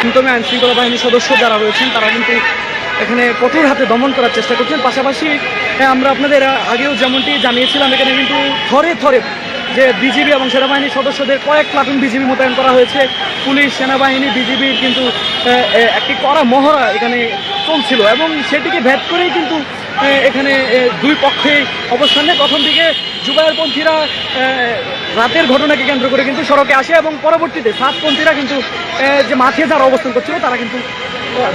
আইন শৃঙ্খলা বাহিনীর সদস্য যারা রয়েছেন তারা কিন্তু এখানে কঠোর হাতে দমন করার চেষ্টা করছেন। পাশাপাশি হ্যাঁ, আমরা আপনাদের আগেও যেমনটি জানিয়েছিলাম এখানে কিন্তু থরে থরে যে বিজিবি এবং সেনাবাহিনীর সদস্যদের কয়েক প্লাটুন বিজিবি মোতায়েন করা হয়েছে। পুলিশ সেনাবাহিনী বিজিবির কিন্তু একটি কড়া মহড়া এখানে চলছিল এবং সেটিকে ভেদ করেই কিন্তু এখানে দুই পক্ষে অবস্থান প্রথম দিকে যুবায়রপন্থীরা রাতের ঘটনাকে কেন্দ্র করে কিন্তু সড়কে আসে এবং পরবর্তীতে সাতপন্থীরা কিন্তু যে মাঠে যারা অবস্থান করছিল, তারা কিন্তু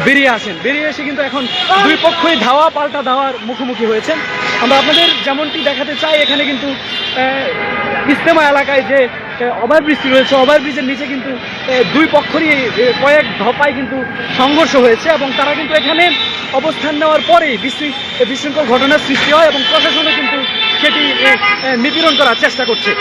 বেরিয়ে আসেন। বেরিয়ে এসে কিন্তু এখন দুই পক্ষই ধাওয়া, পাল্টা ধাওয়ার মুখোমুখি হয়েছেন। আমরা আপনাদের যেমনটি দেখাতে চাই, এখানে কিন্তু ইস্তেমা এলাকায় যে ওভারব্রিজটি রয়েছে, ওভারব্রিজের নিচে কিন্তু দুই পক্ষরই কয়েক ধপায় কিন্তু সংঘর্ষ হয়েছে এবং তারা কিন্তু এখানে অবস্থান নেওয়ার পরেই বিশৃ- বিশৃঙ্খল ঘটনার সৃষ্টি হয় এবং প্রশাসনও কিন্তু সেটি নিপীড়ন করার চেষ্টা করছে।